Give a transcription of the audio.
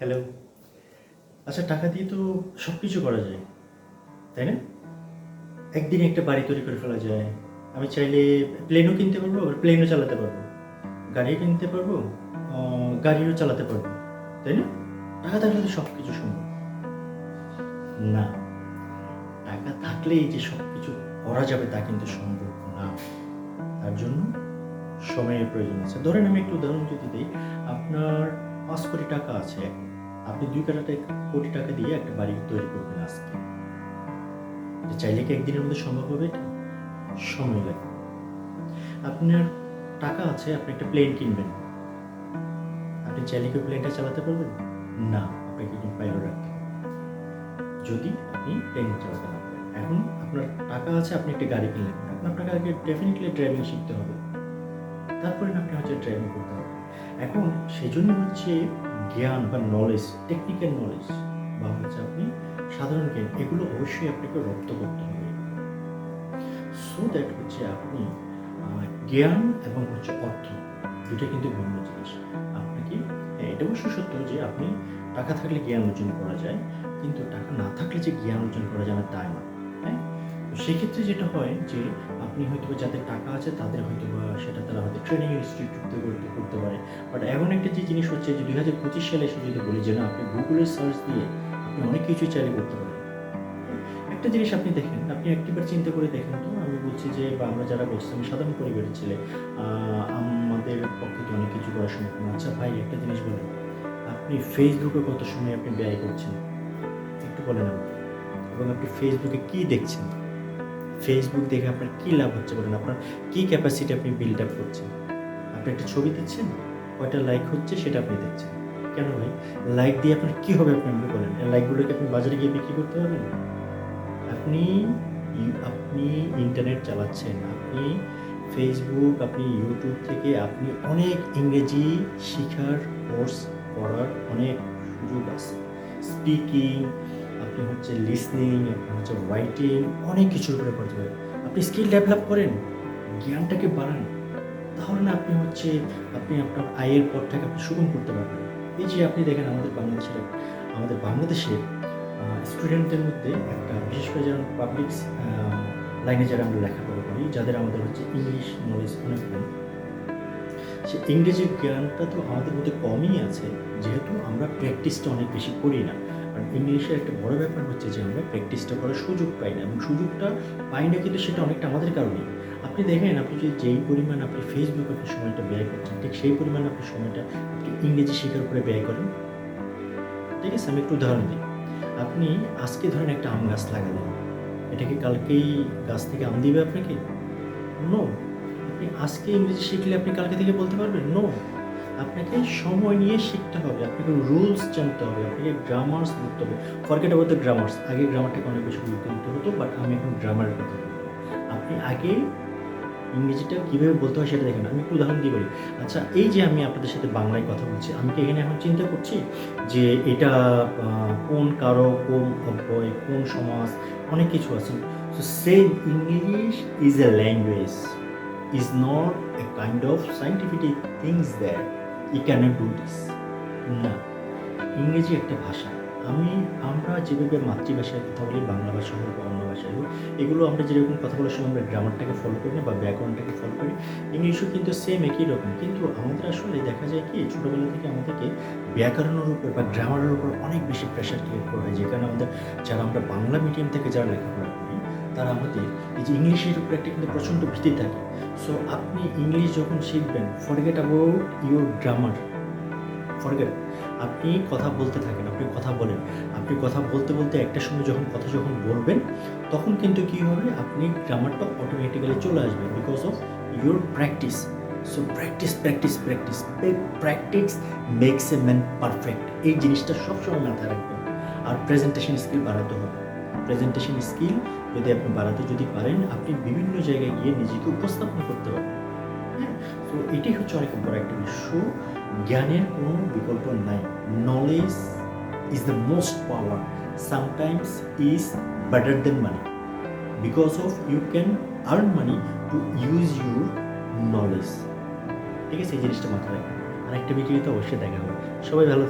Hello আচ্ছা টাকা দিয়ে তো সব কিছু করা যায়, তাই না? একদিনে একটা বাড়ি তৈরি করে ফেলা যায়। আমি চাইলে প্লেনও কিনতে পারব, আবার প্লেনও চালাতে পারব। গাড়িও কিনতে পারব গাড়িও চালাতে পারব, তাই না? টাকা থাকলে তো সব কিছু সম্ভব। না, টাকা থাকলেই যে সব কিছু করা যাবে তা কিন্তু সম্ভব না। তার জন্য সময়ের প্রয়োজন আছে। ধরেন আমি একটু উদাহরণ যদি দিই টাকা আছে, আপনি দুই কোটি কোটি টাকা দিয়ে একটা বাড়ি তৈরি করবেন আজকে। চাইলে কি একদিনের মধ্যে সম্ভব হবে সময় লাগবে আপনার টাকা আছে, আপনি একটা প্লেন কিনবেন। আপনি চাইলে কি প্লেনটা চালাতে পারবেন? না, আপনাকে একজন পাইলট রাখতে হবে। যদি আপনি প্লেন চালাতে না পারেন। এখন আপনার টাকা আছে, আপনি একটা গাড়ি কিনলেন। এখন আপনাকে আগে ডেফিনেটলি ড্রাইভিং শিখতে হবে। তারপরে আপনি হচ্ছে ড্রাইভিং করতে হবে। এখন সেই জন্য হচ্ছে জ্ঞান বা নলেজ টেকনিক্যাল নলেজ বা হচ্ছে আপনি সাধারণ জ্ঞান এগুলো অবশ্যই আপনাকে রপ্ত করতে হবে। সো দ্যাট হচ্ছে আপনি জ্ঞান এবং হচ্ছে অর্থ দুটো কিন্তু ভিন্ন জিনিস। আপনাকে হ্যাঁ, এটা অবশ্য সত্য যে আপনি টাকা থাকলে জ্ঞান অর্জন করা যায় কিন্তু টাকা না থাকলে যে জ্ঞান অর্জন করা যায় না তাই না? হ্যাঁ? সেক্ষেত্রে যেটা হয় যে আপনি হয়তো যাদের টাকা আছে তাদের হয়তো সেটা তারা হয়তো ট্রেনিং ইনস্টিটিউট করতে করতে পারে। বাট এমন একটা যে জিনিস হচ্ছে যে দুই হাজার পঁচিশ সালে এসে যদি বলি যে না, আপনি গুগলের সার্চ দিয়ে আপনি অনেক কিছু চাইলে করতে পারেন। একটা জিনিস আপনি দেখেন, আপনি একটিবার চিন্তা করে দেখেন তো, আমি বলছি যে বা আমরা যারা বলছি আমি সাধারণ পরিবারের ছেলে আমাদের পক্ষে তো অনেক কিছু করা সম্ভব না। আচ্ছা ভাই, একটা জিনিস বলেন, আপনি ফেসবুকে কত সময় আপনি ব্যয় করছেন? একটু বলেন আমাকে। এবং আপনি ফেসবুকে কি দেখছেন? ফেসবুক দেখে আপনার কি লাভ হচ্ছে বলেন? আপনার কি ক্যাপাসিটি আপনি বিল্ড আপ করছেন? আপনি একটা ছবি দিচ্ছেন, কয়টা লাইক হচ্ছে সেটা আপনি দেখছেন। কেন ভাই? লাইক দিয়ে আপনার কী হবে আপনি আমাকে বলেন? লাইকগুলোকে আপনি বাজারে গিয়ে বিক্রি করতে পারবেন? আপনি আপনি ইন্টারনেট চালাচ্ছেন, আপনি ফেসবুক আপনি ইউটিউব থেকে আপনি অনেক ইংরেজি শেখার কোর্স করার অনেক সুযোগ আছে। স্পিকিং আপনি হচ্ছে লিসনিং আপনি হচ্ছে রাইটিং অনেক কিছুর উপরে করতে পারেন। আপনি স্কিল ডেভেলপ করেন, জ্ঞানটাকে বাড়ান, তাহলে না আপনি হচ্ছে, আপনি আপনার আয়ের পথটাকে আপনি সুগম করতে পারবেন। এই যে আপনি দেখেন আমাদের বাংলাদেশের আমাদের বাংলাদেশের স্টুডেন্টদের মধ্যে একটা, বিশেষ করে যারা পাবলিক লাইনে যারা আমরা লেখাপড়া করি, যাদের আমাদের হচ্ছে ইংলিশ নলেজ অনেক কম, সে ইংরেজি জ্ঞানটা তো আমাদের মধ্যে কমই আছে, যেহেতু আমরা প্র্যাকটিসটা অনেক বেশি করি না। আর ইংলিশের একটা বড় ব্যাপার হচ্ছে যে আমরা প্র্যাকটিসটা করার সুযোগ পাই না। এবং সুযোগটা পাই না কিন্তু সেটা অনেকটা আমাদের কারণে। আপনি দেখেন, আপনি যে, যেই পরিমাণ আপনি ফেসবুকে আপনি সময়টা ব্যয় করছেন, ঠিক সেই পরিমাণ আপনি সময়টা আপনি ইংরেজি শেখার উপরে ব্যয় করেন। ঠিক আছে, আমি একটু উদাহরণ দিই। আপনি আজকে ধরেন একটা আম গাছ লাগালেন। এটা কি কালকেই গাছ থেকে আম দিবে আপনাকে? নো আপনি আজকে ইংরেজি শিখলে আপনি কালকে থেকে বলতে পারবেন? নো আপনাকে সময় নিয়ে শিখতে হবে, আপনাকে রুলস জানতে হবে, আপনাকে গ্রামার্স বুঝতে হবে। ফরগেট অ্যাবাউট দ্য গ্রামার্স আগে গ্রামারটাকে অনেক বেশি গুরুত্ব দিতে হতো বাট আমি এখন গ্রামারের কথা আপনি আগে ইংরেজিটা কীভাবে বলতে হয় সেটা দেখেন, আমি একটু উদাহরণ দিয়ে বলি। আচ্ছা এই যে আমি আপনাদের সাথে বাংলায় কথা বলছি, আমি কি এখানে এখন চিন্তা করছি যে এটা কোন কারও, কোন অব্যয়, কোন সমাজ, অনেক কিছু আছে। So same English is a language is not a kind of scientific things that I cannot do this না। ইংরেজি একটা ভাষা। আমি, আমরা যেভাবে মাতৃভাষায় কথা বলি, বাংলা ভাষা হোক বা অন্য ভাষায় হোক, এগুলো আমরা যেরকম কথা বলার সময় আমরা গ্রামারটাকে ফলো করি না বা ব্যাকরণটাকে ফলো করি, ইংলিশও কিন্তু সেম একই রকম। কিন্তু আমাদের আসলে দেখা যায় কি, ছোটোবেলা থেকে আমাদেরকে ব্যাকরণের উপর বা গ্রামারের উপর অনেক বেশি প্রেশার ক্রিয়েট করা হয়। যেখানে আমাদের, যারা আমরা বাংলা মিডিয়াম থেকে যারা লেখাপড়া করি তারা আমাদের এই যে ইংলিশের উপর একটা কিন্তু প্রচণ্ড ভীতি থাকে। সো আপনি ইংলিশ যখন শিখবেন forget about your grammar forget আপনি কথা বলতে থাকেন, আপনি কথা বলেন। আপনি কথা বলতে বলতে একটা সময় যখন, কথা যখন বলবেন, তখন কিন্তু কী হবে? আপনি গ্রামারটা অটোমেটিক্যালি চলে আসবে because of your practice so practice practice practice practice makes a man perfect এই জিনিসটা সবসময় মাথায় রাখবেন। আর প্রেজেন্টেশন স্কিল বাড়াতে হবে। প্রেজেন্টেশন স্কিল যদি আপনি বাড়াতে যদি পারেন, আপনি বিভিন্ন জায়গায় গিয়ে নিজেকে উপস্থাপন করতে পারবেন। হ্যাঁ? তো এটাই হচ্ছে অনেক বড় একটা বিষয় জ্ঞানের কোনো বিকল্প নাই। Knowledge is the most power sometimes is better than money because of you can earn money to use your knowledge ঠিক আছে? এই জিনিসটা মাথায় রাখবেন। আর একটা ভিডিওতে অবশ্যই দেখা হবে। সবাই ভালো থাকবে